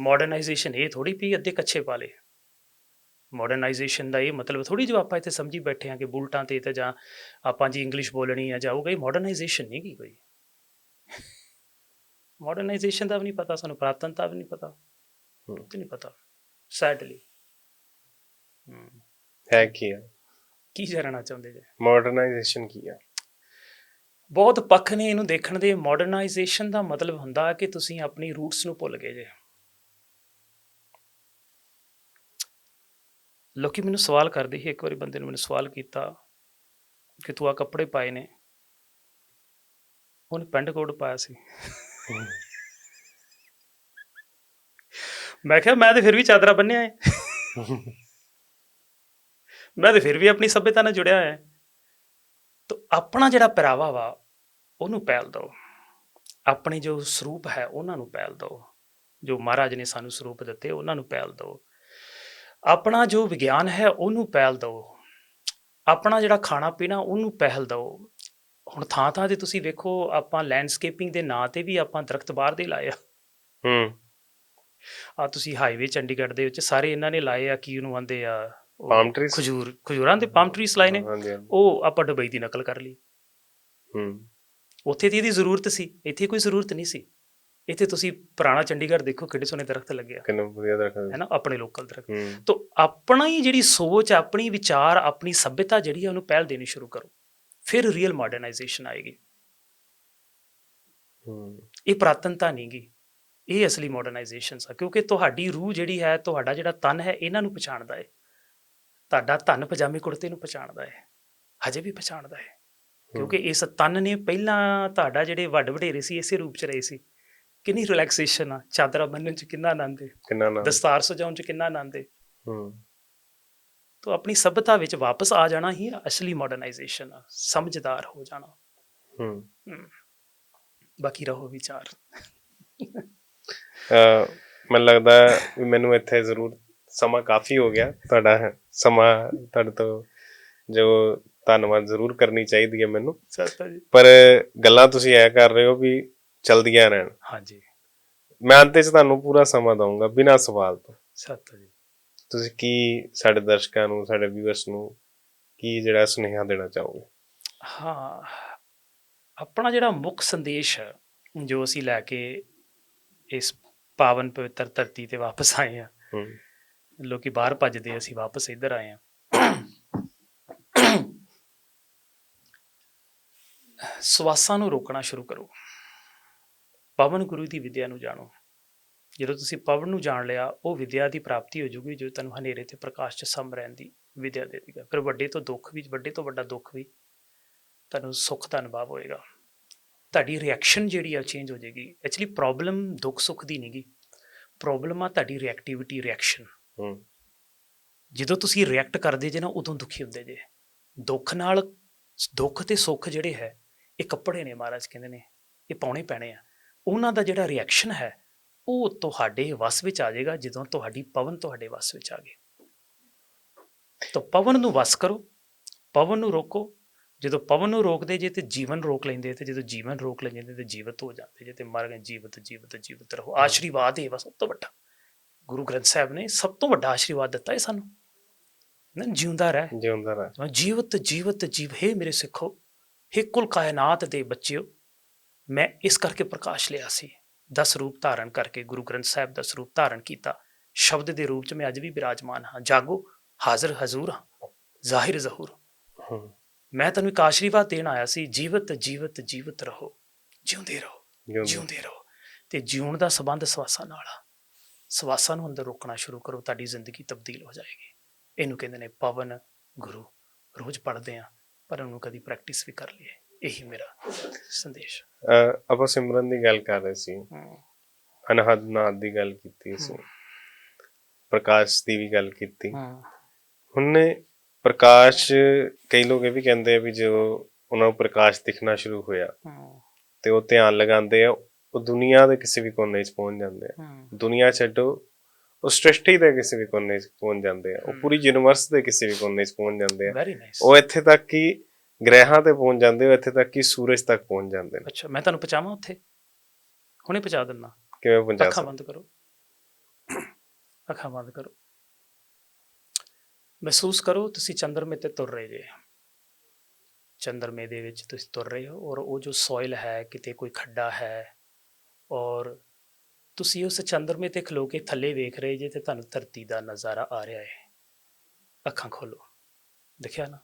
Modernisation ਇਹ ਥੋੜੀ ਵੀ ਅੱਧੇ ਕੱਚੇ ਪਾ ਲਏ। ਮਾਡਰਨਾਈਜੇਸ਼ਨ ਦਾ ਇਹ ਮਤਲਬ ਥੋੜੀ ਜੋ ਆਪਾਂ ਇੱਥੇ ਸਮਝੀ ਬੈਠੇ ਹਾਂ ਕਿ ਬੁਲਟਾਂ ਤੇ ਤੇ ਜਾਂ ਆਪਾਂ ਜੀ ਇੰਗਲਿਸ਼ ਬੋਲਣੀ ਆ ਜਾਊਗਾ ਇਹ ਮਾਡਰਨਾਈਜੇਸ਼ਨ ਨਹੀਂ ਕੀ ਕੋਈ। ਮਾਡਰਨਾਈਜੇਸ਼ਨ ਦਾ ਵੀ ਨਹੀਂ ਪਤਾ ਸਾਨੂੰ ਪ੍ਰਾਤਨਤਾ ਵੀ ਨਹੀਂ ਪਤਾ। ਤੇ ਨਹੀਂ ਪਤਾ ਸੈਡਲੀ ਹੈ। ਕੀ ਹੈ ਕੀ ਜਾਣਨਾ ਚਾਹੁੰਦੇ ਜੇ? ਮਾਡਰਨਾਈਜੇਸ਼ਨ ਕੀ ਹੈ ਬਹੁਤ ਪੱਖ ਨੇ ਇਹਨੂੰ ਦੇਖਣ ਦੇ। ਮਾਡਰਨਾਈਜੇਸ਼ਨ ਦਾ ਮਤਲਬ ਹੁੰਦਾ ਕਿ ਤੁਸੀਂ ਆਪਣੀ ਰੂਟਸ ਨੂੰ ਭੁੱਲ ਗਏ ਜੇ। ਲੋਕੀ ਮੈਨੂੰ ਸਵਾਲ ਕਰਦੇ ਸੀ ਇੱਕ ਵਾਰੀ ਬੰਦੇ ਨੇ ਮੈਨੂੰ ਸਵਾਲ ਕੀਤਾ ਕਿ ਤੂੰ ਆ ਕੱਪੜੇ ਪਾਏ ਨੇ। ਉਹਨੇ ਪੈਂਟ ਕੋਟ ਪਾਇਆ ਸੀ। ਮੈਂ ਕਿਹਾ ਮੈਂ ਤੇ ਫਿਰ ਵੀ ਚਾਦਰਾ ਬੰਨਿਆ ਹੈ ਮੈਂ ਤੇ ਫਿਰ ਵੀ ਆਪਣੀ ਸਭਿਅਤਾ ਨਾਲ ਜੁੜਿਆ ਹੈ ਤਾਂ ਆਪਣਾ ਜਿਹੜਾ ਪਹਿਰਾਵਾ ਵਾ ਉਹਨੂੰ ਪਹਿਲ ਦਿਓ ਆਪਣੇ ਜੋ ਸਰੂਪ ਹੈ ਉਹਨਾਂ ਨੂੰ ਪਹਿਲ ਦਿਓ ਜੋ ਮਹਾਰਾਜ ਨੇ ਸਾਨੂੰ ਸਰੂਪ ਦਿੱਤੇ ਉਹਨਾਂ ਨੂੰ ਪਹਿਲ ਦਿਓ ਆਪਣਾ ਜੋ ਵਿਗਿਆਨ ਹੈ ਉਹਨੂੰ ਪਹਿਲ ਦਿਓ। ਆਪਣਾ ਜਿਹੜਾ ਖਾਣਾ ਪੀਣਾ ਉਹਨੂੰ ਪਹਿਲ ਦਿਓ। ਹੁਣ ਥਾਂ ਥਾਂ ਤੇ ਤੁਸੀਂ ਵੇਖੋ ਆਪਾਂ ਲੈਂਡਸਕੇਪਿੰਗ ਦੇ ਨਾਂ ਤੇ ਵੀ ਆਪਾਂ ਦਰਖਤ ਬਾਹਰ ਦੇ ਲਾਏ ਆ। ਹੂੰ। ਆ ਤੁਸੀਂ ਹਾਈਵੇ ਚੰਡੀਗੜ੍ਹ ਦੇ ਵਿੱਚ ਸਾਰੇ ਇਹਨਾਂ ਨੇ ਲਾਏ ਆ ਕੀ ਉਹਨੂੰ ਆਂਦੇ ਆ ਪਾਮ ਟਰੀਸ ਖਜੂਰ ਖਜੂਰਾਂ ਦੇ ਪਾਮ ਟਰੀਸ ਲਾਏ ਨੇ। ਉਹ ਆਪਾਂ ਦੁਬਈ ਦੀ ਨਕਲ ਕਰ ਲਈ। ਹੂੰ। ਉੱਥੇ ਤੇ ਇਹਦੀ ਜ਼ਰੂਰਤ ਸੀ ਇੱਥੇ ਕੋਈ ਜ਼ਰੂਰਤ ਨਹੀਂ ਸੀ। ਇੱਥੇ ਤੁਸੀਂ ਪੁਰਾਣਾ ਚੰਡੀਗੜ੍ਹ ਦੇਖੋ ਕਿੱਡੇ ਸੋਹਣੇ ਦਰਖਤ ਲੱਗੇ ਆ। ਕਿੰਨਾ ਵਧੀਆ ਦਰਖਤ ਹੈ ਨਾ ਆਪਣੇ ਲੋਕਲ ਦਰਖਤ। ਹੂੰ। ਤਾਂ ਆਪਣਾ ਹੀ ਜਿਹੜੀ ਸੋਚ ਆਪਣੀ ਵਿਚਾਰ ਆਪਣੀ ਸਭਿਅਤਾ ਜਿਹੜੀ ਆ ਉਹਨੂੰ ਪਹਿਲ ਦੇਣੀ ਸ਼ੁਰੂ ਕਰੋ। ਫਿਰ ਰੀਅਲ ਮਾਡਰਨਾਈਜੇਸ਼ਨ ਆਏਗੀ। ਹੂੰ। ਇਹ ਪ੍ਰਾਤਨਤਾ ਨਹੀਂਗੀ ਇਹ ਅਸਲੀ ਮਾਡਰਨਾਈਜੇਸ਼ਨ ਆ ਕਿਉਂਕਿ ਤੁਹਾਡੀ ਰੂਹ ਜਿਹੜੀ ਹੈ ਤੁਹਾਡਾ ਜਿਹੜਾ ਤਨ ਹੈ ਇਹਨਾਂ ਨੂੰ ਪਛਾਣਦਾ ਹੈ ਤੁਹਾਡਾ ਤਨ ਪਜਾਮੇ ਕੁੜਤੇ ਨੂੰ ਪਛਾਣਦਾ ਹੈ ਹਜੇ ਵੀ ਪਛਾਣਦਾ ਹੈ ਕਿਉਂਕਿ ਇਸ ਤਨ ਨੇ ਪਹਿਲਾਂ ਤੁਹਾਡਾ ਜਿਹੜੇ ਵੱਡ ਵਡੇਰੇ ਸੀ ਇਸੇ ਰੂਪ ਚ ਰਹੇ ਸੀ। ਕਿੰਨੀ ਰਿਲੈਕਸੇਸ਼ਨ ਆ? ਚਾਦਰਾ ਬੰਨਣ ਚ ਕਿੰਨਾ ਆਨੰਦ ਹੈ ਕਿੰਨਾ ਨਾ ਦਸਤਾਰ ਸਜਾਉਣ ਚ ਕਿੰਨਾ ਆਨੰਦ ਹੈ ਹੂੰ। ਤਾਂ ਆਪਣੀ ਸਭਿਅਤਾ ਵਿੱਚ ਵਾਪਸ ਆ ਜਾਣਾ ਹੀ ਅਸਲੀ ਮਾਡਰਨਾਈਜੇਸ਼ਨ ਆ ਸਮਝਦਾਰ ਹੋ ਜਾਣਾ। ਹੂੰ। ਬਾਕੀ ਰਹੋ ਵਿਚਾਰ। ਅਹ ਮੈਨੂੰ ਲੱਗਦਾ ਵੀ ਮੈਨੂੰ ਇੱਥੇ ਜ਼ਰੂਰ ਸਮਾਂ ਕਾਫੀ ਹੋ ਗਿਆ। ਤੁਹਾਡਾ ਸਮਾਂ ਤੁਹਾਡੇ ਤੋਂ ਜੋ ਧੰਨਵਾਦ ਜ਼ਰੂਰ ਕਰਨੀ ਚਾਹੀਦੀ ਹੈ ਮੈਨੂੰ। ਸਤਿ ਜੀ। ਪਰ ਗੱਲਾਂ ਤੁਸੀਂ ਐ ਕਰ ਰਹੇ ਹੋ ਵੀ ਚਲਦੀਆਂ ਰਹਿਣ। ਹਾਂਜੀ। ਮੈਂ ਅੰਤ 'ਚ ਤੁਹਾਨੂੰ ਪੂਰਾ ਸਮਾਂ ਦਊਂਗਾ ਬਿਨਾਂ ਸਵਾਲ ਤੋਂ। ਸਤਿ ਜੀ ਤੁਸੀਂ ਕੀ ਸਾਡੇ ਦਰਸ਼ਕਾਂ ਨੂੰ ਸਾਡੇ ਵਿਊਅਰਸ ਨੂੰ ਕੀ ਜਿਹੜਾ ਸੁਨੇਹਾ ਦੇਣਾ ਚਾਹੋਗੇ? ਹਾਂ ਆਪਣਾ ਜਿਹੜਾ ਮੁੱਖ ਸੰਦੇਸ਼ ਹੈ ਜੋ ਅਸੀਂ ਲੈ ਕੇ ਇਸ ਪਾਵਨ ਪਵਿੱਤਰ ਧਰਤੀ ਤੇ ਵਾਪਸ ਆਏ ਆ ਹੂੰ। ਲੋਕੀ ਬਾਹਰ ਭੱਜਦੇ ਅਸੀਂ ਵਾਪਸ ਇੱਧਰ ਆਏ ਆ ਸਵਾਸਾਂ ਨੂੰ ਰੋਕਣਾ ਸ਼ੁਰੂ ਕਰੋ। ਪਵਨ ਗੁਰੂ ਦੀ ਵਿਦਿਆ ਨੂੰ ਜਾਣੋ। ਜਦੋਂ ਤੁਸੀਂ ਪਵਨ ਨੂੰ ਜਾਣ ਲਿਆ ਉਹ ਵਿਦਿਆ ਦੀ ਪ੍ਰਾਪਤੀ ਹੋ ਜੂਗੀ ਜੋ ਤੁਹਾਨੂੰ ਹਨੇਰੇ ਤੇ ਪ੍ਰਕਾਸ਼ 'ਚ ਸਮ ਰਹਿਣ ਦੀ ਵਿਦਿਆ ਦੇ ਦੇਗਾ। ਫਿਰ ਵੱਡੇ ਤੋਂ ਦੁੱਖ ਵੀ ਵੱਡੇ ਤੋਂ ਵੱਡਾ ਦੁੱਖ ਵੀ ਤੁਹਾਨੂੰ ਸੁੱਖ ਦਾ ਅਨੁਭਵ ਹੋਏਗਾ। ਤੁਹਾਡੀ ਰਿਐਕਸ਼ਨ ਜਿਹੜੀ ਆ ਚੇਂਜ ਹੋ ਜਾਏਗੀ। ਐਕਚੁਅਲੀ ਪ੍ਰੋਬਲਮ ਦੁੱਖ ਸੁੱਖ ਦੀ ਨਹੀਂਗੀ ਪ੍ਰੋਬਲਮ ਆ ਤੁਹਾਡੀ ਰਿਐਕਟੀਵਿਟੀ ਰਿਐਕਸ਼ਨ ਹੂੰ। ਜਦੋਂ ਤੁਸੀਂ ਰਿਐਕਟ ਕਰਦੇ ਜੇ ਨਾ ਉਦੋਂ ਦੁਖੀ ਹੁੰਦੇ ਜੇ। ਦੁੱਖ ਨਾਲ ਦੁੱਖ ਤੇ ਸੁੱਖ ਜਿਹੜੇ ਹੈ ਇਹ ਕੱਪੜੇ ਨੇ ਮਹਾਰਾਜ ਕਹਿੰਦੇ ਨੇ ਇਹ ਪਾਉਣੇ ਪੈਣੇ ਆ। ਉਹਨਾਂ ਦਾ ਜਿਹੜਾ ਰਿਐਕਸ਼ਨ ਹੈ ਉਹ ਤੁਹਾਡੇ ਵਸ ਵਿੱਚ ਆ ਜਾਏਗਾ ਜਦੋਂ ਤੁਹਾਡੀ ਪਵਨ ਤੁਹਾਡੇ ਵਸ ਵਿੱਚ ਆ ਗਏ। ਤਾਂ ਪਵਨ ਨੂੰ ਵਸ ਕਰੋ ਪਵਨ ਨੂੰ ਰੋਕੋ। ਜਦੋਂ ਪਵਨ ਨੂੰ ਰੋਕਦੇ ਜੇ ਤੇ ਜੀਵਨ ਰੋਕ ਲੈਂਦੇ ਤੇ ਜਦੋਂ ਜੀਵਨ ਰੋਕ ਲੈ ਜਾਂਦੇ ਤੇ ਜੀਵਤ ਹੋ ਜਾਂਦੇ ਜੇ ਤੇ ਮਰ ਗਏ ਜੀਵਤ ਜੀਵਤ ਜੀਵਤ ਰਹੋ। ਆਸ਼ੀਰਵਾਦ ਇਹ ਵਾ ਸਭ ਤੋਂ ਵੱਡਾ। ਗੁਰੂ ਗ੍ਰੰਥ ਸਾਹਿਬ ਨੇ ਸਭ ਤੋਂ ਵੱਡਾ ਆਸ਼ੀਰਵਾਦ ਦਿੱਤਾ ਹੈ ਸਾਨੂੰ। ਨਾ ਜਿਉਂਦਾ ਰਹਿ। ਜਿਉਂਦਾ ਰਹਿ। ਜਿਵੇਂ ਜੀਵਤ ਜੀਵਤ ਜੀਵ ਹੈ ਮੇਰੇ ਸਿੱਖੋ ਹੇ ਕੁਲ ਕਾਇਨਾਤ ਦੇ ਬੱਚਿਓ। ਮੈਂ ਇਸ ਕਰਕੇ ਪ੍ਰਕਾਸ਼ ਲਿਆ ਸੀ। ਦਸ ਰੂਪ ਧਾਰਨ ਕਰਕੇ ਗੁਰੂ ਗ੍ਰੰਥ ਸਾਹਿਬ ਦਾ ਸਰੂਪ ਧਾਰਨ ਕੀਤਾ। ਸ਼ਬਦ ਦੇ ਰੂਪ ਚ ਮੈਂ ਅੱਜ ਵੀ ਬਿਰਾਜਮਾਨ ਹਾਂ। ਜਾਗੋ ਹਾਜ਼ਰ ਹਜ਼ੂਰ ਹਾਂ ਜ਼ਾਹਿਰ। ਜ਼ਹੂਰ ਮੈਂ ਤੁਹਾਨੂੰ ਇੱਕ ਆਸ਼ੀਰਵਾਦ ਦੇਣ ਆਇਆ ਸੀ। ਜੀਵਤ ਜੀਵਤ ਜੀਵਤ ਰਹੋ। ਜਿਉਂਦੇ ਰਹੋ ਜਿਉਂਦਾ ਜਿਉਂਦੇ ਰਹੋ। ਤੇ ਜਿਉਣ ਦਾ ਸਬੰਧ ਸਵਾਸਾਂ ਨਾਲ ਆ। ਸਵਾਸਾਂ ਨੂੰ ਅੰਦਰ ਰੋਕਣਾ ਸ਼ੁਰੂ ਕਰੋ ਤੁਹਾਡੀ ਜ਼ਿੰਦਗੀ ਤਬਦੀਲ ਹੋ ਜਾਏਗੀ। ਇਹਨੂੰ ਕਹਿੰਦੇ ਨੇ ਪਵਨ ਗੁਰੂ। ਰੋਜ਼ ਪੜ੍ਹਦੇ ਆ ਪਰ ਉਹਨੂੰ ਕਦੀ ਪ੍ਰੈਕਟਿਸ ਵੀ ਕਰ ਲਈਏ। ਇਹੀ ਮੇਰਾ ਸੰਦੇਸ਼। ਆਪਾਂ ਸਿਮਰਨ ਦੀ ਗੱਲ ਕਰ ਰਹੇ ਸੀ। ਅਨਹਦ ਨਾਦ ਦੀ ਗੱਲ ਕੀਤੀ ਸੀ। ਪ੍ਰਕਾਸ਼ ਦੀ ਵੀ ਗੱਲ ਕੀਤੀ। ਹੁਣ ਪ੍ਰਕਾਸ਼ ਕਈ ਲੋਕ ਇਹ ਵੀ ਕਹਿੰਦੇ ਆ ਵੀ ਜੋ ਉਹਨਾਂ ਨੂੰ ਪ੍ਰਕਾਸ਼ ਦਿਖਣਾ ਸ਼ੁਰੂ ਹੋਇਆ ਤੇ ਉਹ ਧਿਆਨ ਲਗਾਉਂਦੇ ਆ ਉਹ ਦੁਨੀਆ ਦੇ ਕਿਸੇ ਵੀ ਕੋਨੇ 'ਚ ਪਹੁੰਚ ਜਾਂਦੇ ਆ। ਦੁਨੀਆ ਛੱਡੋ ਉਹ ਸ੍ਰਿਸ਼ਟੀ ਦੇ ਕਿਸੇ ਵੀ ਕੋਨੇ 'ਚ ਪਹੁੰਚ ਜਾਂਦੇ ਆ। ਉਹ। ਪੂਰੀ ਯੂਨੀਵਰਸ ਦੇ ਕਿਸੇ ਵੀ ਕੋਨੇ 'ਚ ਪਹੁੰਚ ਜਾਂਦੇ ਆ। ਉਹ ਇੱਥੇ ਤੱਕ ਕਿ ਗ੍ਰਹਿਾਂ ਤੇ ਪਹੁੰਚ ਜਾਂਦੇ ਉਹ ਇੱਥੇ ਤੱਕ ਕਿ ਸੂਰਜ ਤੱਕ ਪਹੁੰਚ ਜਾਂਦੇ ਨੇ। ਅੱਛਾ ਮੈਂ ਤੁਹਾਨੂੰ ਪਹੁੰਚਾਵਾਂ ਉੱਥੇ? ਹੁਣੇ ਪਹੁੰਚਾ ਦਿੰਦਾ। ਕਿਵੇਂ ਪਹੁੰਚਾ ਅੱਖਾਂ ਬੰਦ ਕਰੋ। ਅੱਖਾਂ ਬੰਦ ਕਰੋ। ਮਹਿਸੂਸ ਕਰੋ ਤੁਸੀਂ ਚੰਦਰਮੇ ਤੇ ਤੁਰ ਰਹੇ ਜੇ। ਚੰਦਰਮੇ ਦੇ ਵਿੱਚ ਤੁਸੀਂ ਤੁਰ ਰਹੇ ਹੋ ਔਰ ਉਹ ਜੋ ਸੋਇਲ ਹੈ ਕਿਤੇ ਕੋਈ ਖੱਡਾ ਹੈ ਔਰ ਤੁਸੀਂ ਉਸ ਚੰਦਰਮੇ ਤੇ ਖਲੋ ਕੇ ਥੱਲੇ ਵੇਖ ਰਹੇ ਜੇ ਤੇ ਤੁਹਾਨੂੰ ਧਰਤੀ ਦਾ ਨਜ਼ਾਰਾ ਆ ਰਿਹਾ ਹੈ। ਅੱਖਾਂ ਖੋਲੋ। ਦਿਖਿਆ ਨਾ?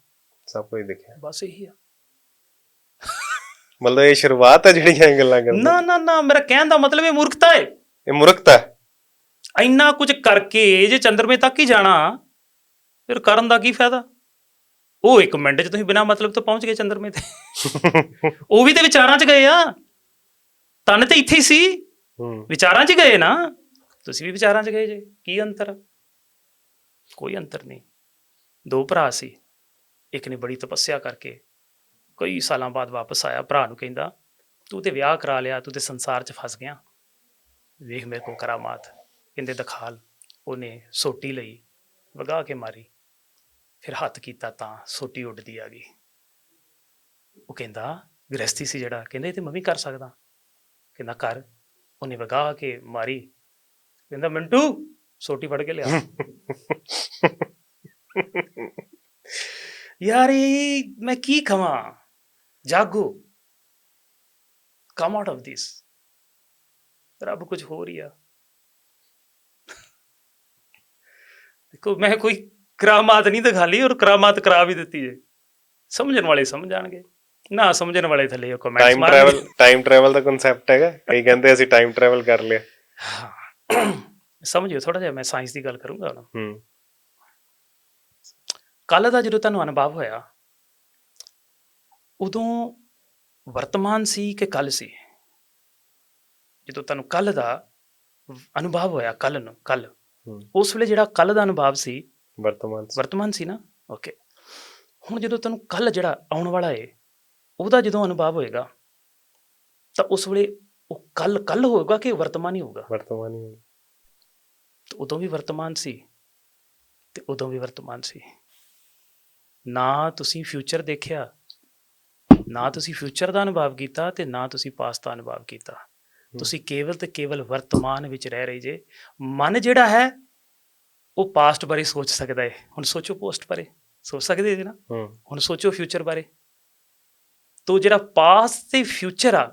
ਸਭ ਕੁਝ ਦਿਖਿਆ। ਬਸ ਇਹੀ ਆ। ਮਤਲਬ ਇਹ ਸ਼ੁਰੂਆਤ ਹੈ ਜਿਹੜੀਆਂ ਇਹ ਗੱਲਾਂ ਕਰਦੇ ਨਾ ਨਾ ਨਾ ਮੇਰਾ ਕਹਿਣ ਦਾ ਮਤਲਬ ਇਹ ਮੂਰਖਤਾ ਹੈ। ਇਹ ਮੁਰਖਤਾ ਹੈ? ਇੰਨਾ ਕੁਝ ਕਰਕੇ ਜੇ ਚੰਦਰਮੇ ਤੱਕ ਹੀ ਜਾਣਾ ਫਿਰ ਕਰਨ ਦਾ ਕੀ ਫਾਇਦਾ? ਉਹ ਇੱਕ ਮਿੰਟ 'ਚ ਤੁਸੀਂ ਬਿਨਾਂ ਮਤਲਬ ਤੋਂ ਪਹੁੰਚ ਗਏ ਚੰਦਰਮੇ ਤੇ। ਉਹ ਵੀ ਤੇ ਵਿਚਾਰਾਂ 'ਚ ਗਏ ਆ। ਤਨ ਤੇ ਇੱਥੇ ਹੀ ਸੀ। ਹੂੰ। ਵਿਚਾਰਾਂ 'ਚ ਗਏ ਨਾ ਤੁਸੀਂ ਵੀ ਵਿਚਾਰਾਂ 'ਚ ਗਏ ਜੇ। ਕੀ ਅੰਤਰ? ਆ? ਕੋਈ ਅੰਤਰ ਨਹੀਂ। ਦੋ ਭਰਾ ਸੀ। ਇੱਕ ਨੇ ਬੜੀ ਤਪੱਸਿਆ ਕਰਕੇ ਕਈ ਸਾਲਾਂ ਬਾਅਦ ਵਾਪਸ ਆਇਆ, ਭਰਾ ਨੂੰ ਕਹਿੰਦਾ, ਤੂੰ ਤੇ ਵਿਆਹ ਕਰਾ ਲਿਆ, ਤੂੰ ਤੇ ਸੰਸਾਰ 'ਚ ਫਸ ਗਿਆ। ਵੇਖ ਮੇਰੇ ਕੋ ਕਰਾਮਾਤ। ਕਹਿੰਦੇ, ਦਖਾਲ। ਉਹਨੇ ਸੋਟੀ ਲਈ, ਵਗਾ ਕੇ ਮਾਰੀ। ਫਿਰ ਹੱਥ ਕੀਤਾ ਤਾਂ ਸੋਟੀ ਉੱਡਦੀ ਆ ਗਈ। ਉਹ ਕਹਿੰਦਾ ਗ੍ਰਸਤੀ ਸੀ ਜਿਹੜਾ? ਕਹਿੰਦਾ, ਇਹ ਤੇ ਮੈਂ ਵੀ ਕਰ ਸਕਦਾ। ਕਹਿੰਦਾ, ਕਰ। ਉਹਨੇ ਵਗਾ ਕੇ ਮਾਰੀ। ਕਹਿੰਦਾ, ਮਿੰਟੂ, ਸੋਟੀ ਫੜ ਕੇ ਲਿਆ। ਯਾਰ ਇਹ ਮੈਂ ਕੀ ਕਵਾਂ? ਜਾਗੋ। ਕਮ ਆਊਟ ਆਫ ਦਿਸ ਰੱਬ ਕੁਝ ਹੋ ਰਹੀ ਦੇਖੋ ਮੈਂ ਕੋਈ ਕਰਾਮਾਤ ਨਹੀਂ ਦਿਖਾ ਲਈ ਔਰ ਕਰਾਮਾਤ ਕਰਾ ਵੀ ਦਿੱਤੀ ਜੇ ਸਮਝਣ ਵਾਲੇ ਸਮਝ ਜਾਣਗੇ ਨਾ ਸਮਝਣ ਵਾਲੇ ਥੱਲੇ comments time travel time travel ਦਾ ਕਨਸੈਪਟ ਹੈਗਾ। ਕਈ ਕਹਿੰਦੇ ਅਸੀਂ ਟਾਈਮ ਟਰੈਵਲ ਕਰ ਲਿਆ। ਸਮਝਿਓ ਥੋੜਾ ਜਿਹਾ ਮੈਂ ਸਾਇੰਸ ਦੀ ਗੱਲ ਕਰੂੰਗਾ ਹੁਣ। ਹੂੰ। ਕੱਲ ਦਾ ਜਦੋਂ ਤੁਹਾਨੂੰ ਅਨੁਭਵ ਹੋਇਆ ਉਦੋਂ ਵਰਤਮਾਨ ਸੀ ਕਿ ਕੱਲ ਸੀ? ਜਦੋਂ ਤੁਹਾਨੂੰ ਕੱਲ ਦਾ ਅਨੁਭਵ ਹੋਇਆ ਕੱਲ ਨੂੰ ਕੱਲ ਉਸ ਵੇਲੇ ਜਿਹੜਾ ਕੱਲ ਦਾ ਅਨੁਭਵ ਸੀ ਵਰਤਮਾਨ। ਵਰਤਮਾਨ ਸੀ ਨਾ? ਓਕੇ ਹੁਣ ਜਦੋਂ ਤੁਹਾਨੂੰ ਕੱਲ ਜਿਹੜਾ ਆਉਣ ਵਾਲਾ ਏ ਉਹਦਾ ਜਦੋਂ ਅਨੁਭਵ ਹੋਏਗਾ ਤਾਂ ਉਸ ਵੇਲੇ ਉਹ ਕੱਲ ਕੱਲ ਹੋਏਗਾ ਕਿ ਵਰਤਮਾਨ ਹੀ ਹੋਊਗਾ? ਵਰਤਮਾਨ ਹੀ ਹੋਊ। ਤੇ ਉਦੋਂ ਵੀ ਵਰਤਮਾਨ ਸੀ ਤੇ ਉਦੋਂ ਵੀ ਵਰਤਮਾਨ ਸੀ। ਨਾ ਤੁਸੀਂ ਫਿਊਚਰ ਦੇਖਿਆ ਨਾ ਤੁਸੀਂ ਫਿਊਚਰ ਦਾ ਅਨੁਭਵ ਕੀਤਾ ਤੇ ਨਾ ਤੁਸੀਂ ਪਾਸਟ ਦਾ ਅਨੁਭਵ ਕੀਤਾ। ਤੁਸੀਂ ਕੇਵਲ ਤੇ ਕੇਵਲ ਵਰਤਮਾਨ ਵਿੱਚ ਰਹਿ ਰਹੇ ਜੇ। ਮਨ ਜਿਹੜਾ ਹੈ ਉਹ ਪਾਸਟ ਬਾਰੇ ਸੋਚ ਸਕਦਾ ਹੈ ਹੁਣ ਸੋਚੋ ਪੋਸਟ ਬਾਰੇ। ਸੋਚ ਸਕਦੇ ਜੀ ਨਾ? ਹੁਣ ਸੋਚੋ ਫਿਊਚਰ ਬਾਰੇ। ਤੋ ਜਿਹੜਾ ਪਾਸਟ ਤੇ ਫਿਊਚਰ ਆ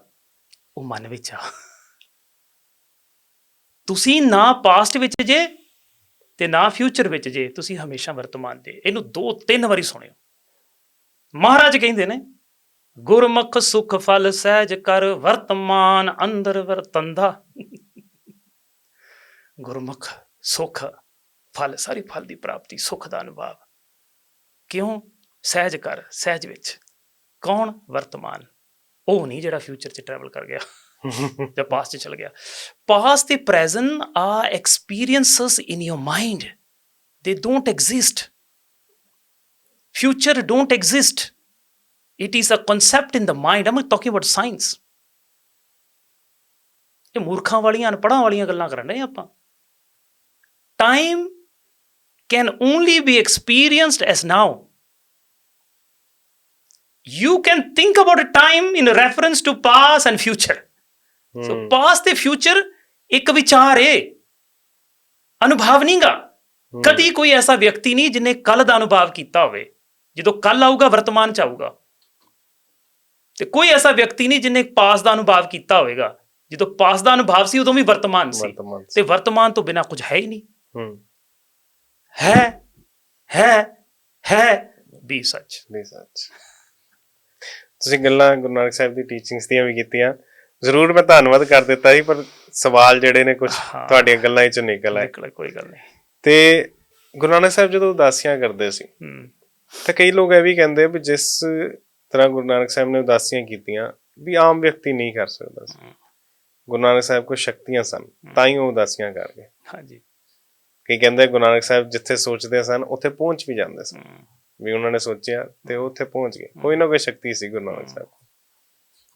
ਉਹ ਮਨ ਵਿੱਚ ਆ। ਤੁਸੀਂ ਨਾ ਪਾਸਟ ਵਿੱਚ ਜੇ ਤੇ ਨਾ ਫਿਊਚਰ ਵਿੱਚ ਜੇ ਤੁਸੀਂ ਹਮੇਸ਼ਾ ਵਰਤਮਾਨ ਦੇ ਇਹਨੂੰ ਦੋ ਤਿੰਨ ਵਾਰੀ ਸੁਣਿਓ। ਮਹਾਰਾਜ ਕਹਿੰਦੇ ਨੇ, ਗੁਰਮੁਖ ਸੁਖ ਫਲ ਸਹਿਜ ਕਰ ਵਰਤਮਾਨ ਅੰਦਰ ਵਰਤੰਦਾ। ਗੁਰਮੁਖ ਸੁਖ ਫਲ, ਸਾਰੀ ਫਲ ਦੀ ਪ੍ਰਾਪਤੀ, ਸੁਖ ਦਾ ਅਨੁਭਵ। ਕਿਉਂ? ਸਹਿਜ ਕਰ, ਸਹਿਜ ਵਿੱਚ। ਕੌਣ? ਵਰਤਮਾਨ। ਉਹ ਨਹੀਂ ਜਿਹੜਾ ਫਿਊਚਰ 'ਚ ਟਰੈਵਲ ਕਰ ਗਿਆ। ਜਾਂ ਪਾਸਟ 'ਚ ਚਲ ਗਿਆ ਪਾਸਟ ਤੇ present are experiences in your mind they don't exist future don't exist it is a concept in the mind i'm talking about science ਇਹ ਮੂਰਖਾਂ ਵਾਲੀਆਂ ਅਨਪੜਾਂ ਵਾਲੀਆਂ ਗੱਲਾਂ ਕਰਨ ਰਹੇ ਆਪਾਂ time can only be experienced as now you can think about a time in reference to past and future so past ਤੇ ਫਿਊਚਰ ਇੱਕ ਵਿਚਾਰ ਏ। ਅਨੁਭਵ ਨਹੀਂਗਾ। ਕਦੀ ਕੋਈ ਐਸਾ ਵਿਅਕਤੀ ਨਹੀਂ ਜਿਨੇ ਕੱਲ ਦਾ ਅਨੁਭਵ ਕੀਤਾ ਹੋਵੇ। ਜਦੋਂ ਕੱਲ ਆਊਗਾ ਵਰਤਮਾਨ ਚ ਆਊਗਾ। ਤੇ ਕੋਈ ਐਸਾ ਵਿਅਕਤੀ ਨਹੀਂ ਜਿਨੇ ਪਾਸ ਦਾ ਅਨੁਭਵ ਕੀਤਾ ਹੋਵੇਗਾ। ਜਦੋਂ ਪਾਸ ਦਾ ਅਨੁਭਵ ਸੀ ਉਦੋਂ ਵੀ ਵਰਤਮਾਨ ਸੀ। ਤੇ ਵਰਤਮਾਨ ਤੋਂ ਬਿਨਾ ਕੁਝ ਹੈ ਹੀ ਨਹੀਂ। ਹੂੰ। ਹੈ ਹੈ ਹੈ ਵੀ ਸੱਚ ਨਹੀਂ ਸੱਚ ਤੁਸੀਂ ਗੱਲਾਂ ਗੁਰੂ ਨਾਨਕ ਸਾਹਿਬ ਦੀ ਟੀਚਿੰਗਸ ਦੀਆਂ ਵੀ ਕੀਤੀਆਂ। ਜ਼ਰੂਰ ਮੈਂ ਧੰਨਵਾਦ ਕਰ ਦਿੱਤਾ ਸੀ ਪਰ ਸਵਾਲ ਜਿਹੜੇ ਨੇ ਕੁਝ। ਤੁਹਾਡੀਆਂ ਗੱਲਾਂ ਵਿੱਚੋਂ ਨਿਕਲ ਆਏ। ਨਿਕਲ ਕੋਈ ਗੱਲ ਨਹੀਂ। ਤੇ ਗੁਰੂ ਨਾਨਕ ਸਾਹਿਬ ਜਦੋਂ ਉਦਾਸੀਆਂ ਕਰਦੇ ਸੀ ਹੂੰ। ਤਾਂ ਕਈ ਲੋਕ ਇਹ ਵੀ ਕਹਿੰਦੇ ਵੀ ਜਿਸ ਤਰ੍ਹਾਂ ਗੁਰੂ ਨਾਨਕ ਸਾਹਿਬ ਨੇ ਉਦਾਸੀਆਂ ਕੀਤੀਆਂ ਵੀ ਆਮ ਵਿਅਕਤੀ ਨਹੀਂ ਕਰ ਸਕਦਾ ਸੀ। ਗੁਰੂ ਨਾਨਕ ਸਾਹਿਬ ਕੋਲ ਸ਼ਕਤੀਆਂ ਸਨ ਤਾਂ ਹੀ ਉਹ ਉਦਾਸੀਆਂ ਕਰ ਗਏ। ਹਾਂਜੀ। ਕਈ ਕਹਿੰਦੇ ਗੁਰੂ ਨਾਨਕ ਸਾਹਿਬ ਜਿੱਥੇ ਸੋਚਦੇ ਸਨ ਉੱਥੇ ਪਹੁੰਚ ਵੀ ਜਾਂਦੇ ਸਨ। ਵੀ ਉਹਨਾਂ ਨੇ ਸੋਚਿਆ ਤੇ ਉਹ ਉੱਥੇ ਪਹੁੰਚ ਗਏ। ਕੋਈ ਨਾ ਕੋਈ ਸ਼ਕਤੀ ਸੀ ਗੁਰੂ ਨਾਨਕ ਸਾਹਿਬ ਕੋਲ,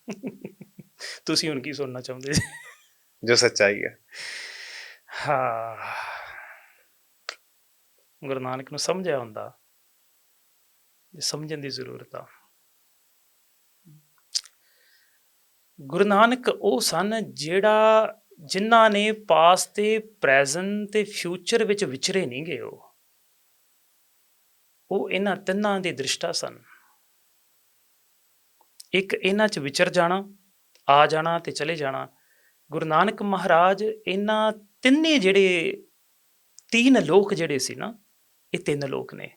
ਤੁਸੀਂ ਹੁਣ ਕੀ ਸੁਣਨਾ ਚਾਹੁੰਦੇ ਜੀ? ਜੋ ਸੱਚਾਈ ਹੈ। ਹਾਂ। ਗੁਰੂ ਨਾਨਕ ਨੂੰ ਸਮਝਿਆ ਹੁੰਦਾ। ਜੇ ਸਮਝਣ ਦੀ ਜ਼ਰੂਰਤ ਆ। ਗੁਰੂ ਨਾਨਕ ਉਹ ਸਨ ਜਿਹੜਾ ਜਿਨ੍ਹਾਂ ਨੇ ਪਾਸਟ ਤੇ ਪ੍ਰੈਜ਼ੈਂਟ ਤੇ ਫਿਊਚਰ ਵਿੱਚ ਵਿਚਰੇ ਨਹੀਂ ਗਏ ਉਹ। ਉਹ ਇਹਨਾਂ ਤਿੰਨਾਂ ਦੇ ਦ੍ਰਿਸ਼ਟਾ ਸਨ। ਇੱਕ ਇਹਨਾਂ 'ਚ ਵਿਚਰ ਜਾਣਾ ਆ ਜਾਣਾ ਤੇ ਚਲੇ ਜਾਣਾ। ਗੁਰੂ ਨਾਨਕ ਮਹਾਰਾਜ ਇਹਨਾਂ ਤਿੰਨੇ ਜਿਹੜੇ ਤੀਨ ਲੋਕ ਜਿਹੜੇ ਸੀ ਨਾ ਇਹ ਤਿੰਨ ਲੋਕ ਨੇ।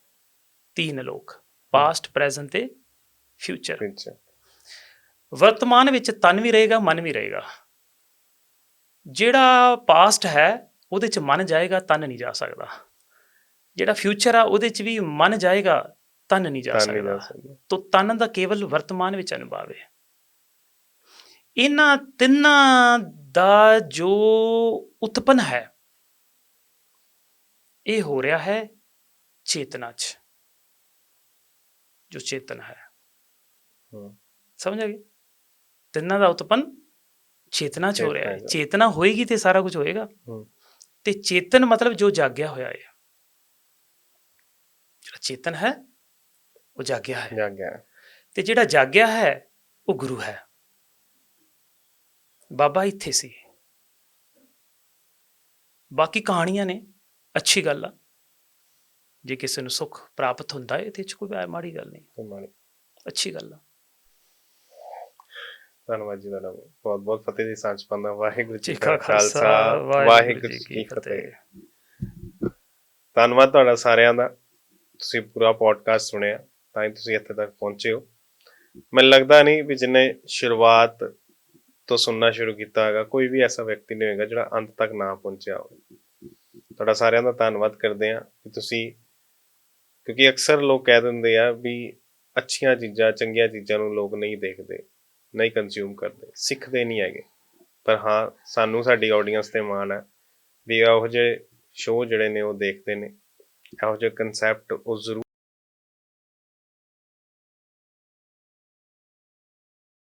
ਤੀਨ ਲੋਕ ਪਾਸਟ ਪ੍ਰੈਜ਼ੈਂਟ ਤੇ ਫਿਊਚਰ ਵਰਤਮਾਨ ਵਿੱਚ ਤਨ ਵੀ ਰਹੇਗਾ ਮਨ ਵੀ ਰਹੇਗਾ। ਜਿਹੜਾ ਪਾਸਟ ਹੈ ਉਹਦੇ ਚ ਮਨ ਜਾਏਗਾ ਤਨ ਨਹੀਂ ਜਾ ਸਕਦਾ। ਜਿਹੜਾ ਫਿਊਚਰ ਆ ਉਹਦੇ ਚ ਵੀ ਮਨ ਜਾਏਗਾ ਤਨ ਨਹੀਂ ਜਾ ਸਕਦਾ। ਤੋ ਤਨ ਦਾ ਕੇਵਲ ਵਰਤਮਾਨ ਵਿੱਚ ਅਨੁਭਵ ਹੈ। ਇਹਨਾਂ ਤਿੰਨਾਂ ਦਾ ਜੋ ਉਤਪਨ ਹੈ ਇਹ ਹੋ ਰਿਹਾ ਹੈ ਚੇਤਨਾ ਚ ਜੋ ਚੇਤਨ ਹੈ। ਸਮਝ ਆ ਗਏ ਤਿੰਨਾਂ ਦਾ ਉਤਪਨ ਚੇਤਨਾ ਚ ਹੋ ਰਿਹਾ ਹੈ। ਚੇਤਨਾ ਹੋਏਗੀ ਤੇ ਸਾਰਾ ਕੁਝ ਹੋਏਗਾ। ਤੇ ਚੇਤਨ ਮਤਲਬ ਜੋ ਜਾਗਿਆ ਹੋਇਆ ਹੈ। ਜਿਹੜਾ ਚੇਤਨ ਹੈ ਉਹ ਜਾਗਿਆ ਹੈ। ਜਾ ਗਿਆ ਤੇ ਜਿਹੜਾ ਜਾਗਿਆ ਹੈ ਉਹ ਗੁਰੂ ਹੈ। ਬਾਬਾ ਇੱਥੇ ਸੀ। ਬਾਕੀ ਕਹਾਣੀਆਂ ਨੇ ਅੱਛੀ ਗੱਲ ਆ। ਜੇ ਕਿਸੇ ਨੂੰ ਸੁੱਖ ਪ੍ਰਾਪਤ ਹੁੰਦਾ ਹੈ ਤੇ ਇਹ 'ਚ ਕੋਈ ਮਾੜੀ ਗੱਲ ਨਹੀਂ। ਅੱਛੀ ਗੱਲ ਆ। ਧੰਨਵਾਦ ਜੀ ਤੁਹਾਡਾ। ਬਹੁਤ ਬਹੁਤ ਫਤਿਹ ਦੀ ਸਾਂਝ ਪਾਉਂਦਾ। ਵਾਹਿਗੁਰੂ ਜੀ ਕਾ ਖਾਲਸਾ ਵਾਹਿਗੁਰੂ ਜੀ ਕੀ ਫਤਿਹ। ਧੰਨਵਾਦ ਤੁਹਾਡਾ ਸਾਰਿਆਂ ਦਾ। ਤੁਸੀਂ ਪੂਰਾ ਪੋਡਕਾਸਟ ਸੁਣਿਆ ਤਾਂ ਹੀ ਤੁਸੀਂ ਇੱਥੇ ਤੱਕ ਪਹੁੰਚੇ ਹੋ। ਮੈਨੂੰ ਲੱਗਦਾ ਨਹੀਂ ਵੀ ਜਿਨੇ ਸ਼ੁਰੂਆਤ ਤੋਂ ਸੁਣਨਾ ਸ਼ੁਰੂ ਕੀਤਾ ਹੈਗਾ, ਕੋਈ ਵੀ ਐਸਾ ਵਿਅਕਤੀ ਨਹੀਂ ਹੋਏਗਾ ਜਿਹੜਾ ਅੰਤ ਤੱਕ ਨਾ ਪਹੁੰਚਿਆ ਹੋਵੇ। ਤੁਹਾਡਾ ਸਾਰਿਆਂ ਦਾ ਧੰਨਵਾਦ ਕਰਦੇ ਹਾਂ ਕਿ ਤੁਸੀਂ, ਕਿਉਂਕਿ ਅਕਸਰ ਲੋਕ ਕਹਿ ਦਿੰਦੇ ਆ ਵੀ ਅੱਛੀਆਂ ਚੀਜ਼ਾਂ, ਚੰਗੀਆਂ ਚੀਜ਼ਾਂ ਨੂੰ ਲੋਕ ਨਹੀਂ ਦੇਖਦੇ, ਨਹੀਂ ਕੰਜ਼ਿਊਮ ਕਰਦੇ, ਸਿੱਖਦੇ ਨਹੀਂ ਹੈਗੇ। ਪਰ ਹਾਂ, ਸਾਨੂੰ ਸਾਡੀ ਆਡੀਅנס ਤੇ ਮਾਣ ਹੈ ਵੀ ਇਹੋ ਜਿਹੇ ਸ਼ੋਅ ਜਿਹੜੇ ਨੇ ਉਹ ਦੇਖਦੇ ਨੇ, ਇਹੋ ਜਿਹੇ ਕਨਸੈਪਟ ਉਹ ਜ਼ਰੂਰ